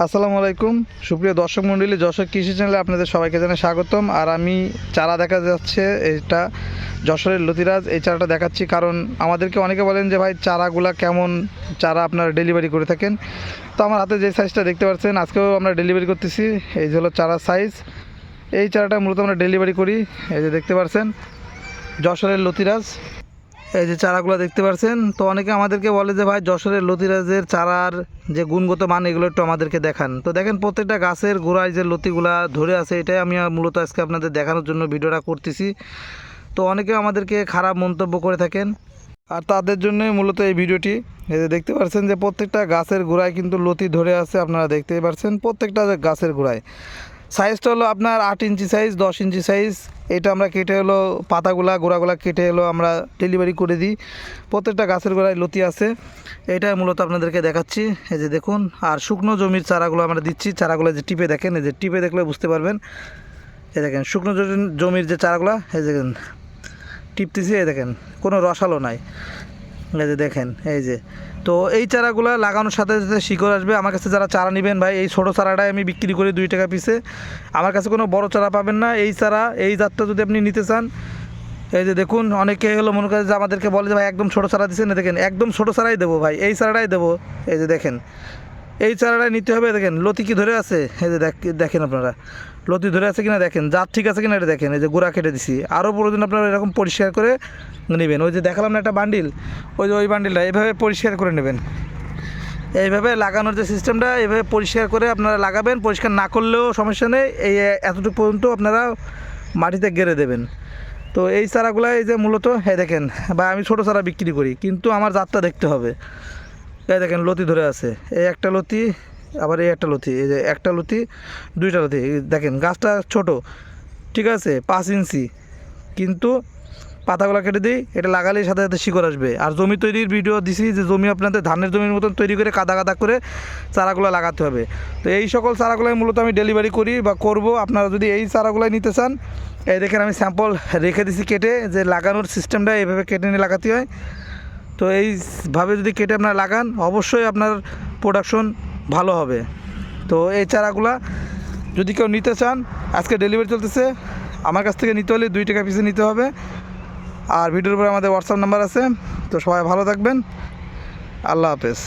আসসালামু আলাইকুম। সুপ্রিয় দর্শক মণ্ডলী যশোর কৃষি চ্যানেলে আপনাদের সবাইকে জানাই স্বাগতম। আর আমি চারা দেখা যাচ্ছে, এটা যশোরের লতিরাজ। এই চারাটা দেখাচ্ছি কারণ আমাদেরকে অনেকে বলেন যে, ভাই, চারাগুলা কেমন চারা আপনারা ডেলিভারি করে থাকেন? তো আমার হাতে যে সাইজটা দেখতে পাচ্ছেন, আজকেও আমরা ডেলিভারি করতেছি। এই যে হলো চারার সাইজ এই চারাটা মূলত আমরা ডেলিভারি করি। এই যে দেখতে পাচ্ছেন, যশোরের লতিরাজ। এই যে চারাগুলো দেখতে পাচ্ছেন তো অনেকে আমাদেরকে বলে যে, ভাই, যশোরের লতিরাজের চারার যে গুণগত মান, এগুলো একটু আমাদেরকে দেখান। তো দেখেন, প্রত্যেকটা গাছের গোড়ায় যে লতিগুলা ধরে আছে, এটাই আমি মূলত আজকে আপনাদের দেখানোর জন্য ভিডিওটা করতেছি। তো অনেকে আমাদেরকে খারাপ মন্তব্য করে থাকেন। আর তাদের জন্যই মূলত এই ভিডিওটি। এই যে দেখতে পাচ্ছেন যে, প্রত্যেকটা গাছের গোড়ায় কিন্তু লতি ধরে আছে, আপনারা দেখতেই পাচ্ছেন প্রত্যেকটা গাছের গোড়ায়। সাইজটা হলো আপনার আট ইঞ্চি সাইজ দশ ইঞ্চি সাইজ এটা আমরা কেটে হলো পাতাগুলা, গোড়াগুলা কেটে হলো আমরা ডেলিভারি করে দিই। প্রত্যেকটা গাছের গোড়ায় লতি আছে। এটাই মূলত আপনাদেরকে দেখাচ্ছি। এই যে দেখুন, আর শুকনো জমির চারাগুলো আমরা দিচ্ছি। চারাগুলো যে টিপে দেখেন, এই যে টিপে দেখলে বুঝতে পারবেন। এই দেখেন, শুকনো জমির যে চারাগুলো, এই দেখেন, টিপতেছি, এই দেখেন, কোনো রসালো নাই। এই যে দেখেন, এই যে। তো এই চারাগুলো লাগানোর সাথে সাথে শিকড় আসবে। আমার কাছে যারা চারা নেবেন ভাই, এই ছোটো চারাটাই আমি বিক্রি করি দুই টাকা পিসে আমার কাছে কোনো বড় চারা পাবেন না। এই চারা, এই জাতটা যদি আপনি নিতে চান, এই যে দেখুন, অনেকে হলো মনে করে যে আমাদেরকে বলে যে ভাই, একদম ছোটো চারা দিচ্ছে না দেখেন, একদম ছোটো চারাই দেবো ভাই, এই চারাটাই দেবো। এই যে দেখেন এই চারাটাই নিতে হবে, দেখেন, লতি কি ধরে আছে? এই যে দেখেন আপনারা, লতি ধরে আছে কিনা দেখেন, জাত ঠিক আছে কিনা এটা দেখেন, এই যে গোড়া কেটে দিছি। আরও প্রয়োজন আপনারা এরকম পরিষ্কার করে নেবেন। ওই যে দেখালাম না একটা বান্ডিল, ওই যে ওই বান্ডিলটা, এইভাবে পরিষ্কার করে নেবেন। এইভাবে লাগানোর যে সিস্টেমটা, এইভাবে পরিষ্কার করে আপনারা লাগাবেন, পরিষ্কার না করলেও সমস্যা নেই, এই এতটুকু পর্যন্ত আপনারা মাটিতে গেড়ে দেবেন। তো এই চারাগুলো এই যে মূলত হ্যাঁ দেখেন, বা আমি ছোটো চারা বিক্রি করি, কিন্তু আমার জাতটা দেখতে হবে। এই দেখেন লতি ধরে আছে। এই একটা লতি, আবার এই একটা লতি, এই যে একটা লতি, দুইটা লতি। দেখেন, গাছটা ছোট, ঠিক আছে, পাঁচ ইঞ্চি। কিন্তু পাতাগুলো কেটে দিই, এটা লাগালেই সাথে সাথে শিকড় আসবে। আর জমি তৈরির ভিডিও দিছি যে জমি আপনাদের ধানের জমির মতন তৈরি করে কাদা কাদা করে চারাগুলো লাগাতে হবে। তো এই সকল চারাগুলোই মূলত আমি ডেলিভারি করি বা করব। আপনারা যদি এই চারাগুলোই নিতে চান, এই দেখেন আমি স্যাম্পল রেখে দিছি কেটে, যে লাগানোর সিস্টেমটা এইভাবে কেটে নিয়ে লাগাতে হয়। তো এইভাবে যদি কেটে আপনারা লাগান, অবশ্যই আপনার প্রোডাকশন ভালো হবে। তো এই চারাগুলা যদি কেউ নিতে চান, আজকে ডেলিভারি চলতেছে। আমার কাছ থেকে নিতে হলে দুই টাকা পিসে নিতে হবে। আর ভিডিওর উপরে আমাদের হোয়াটসঅ্যাপ নাম্বার আছে। তো সবাই ভালো থাকবেন। আল্লাহ হাফেজ।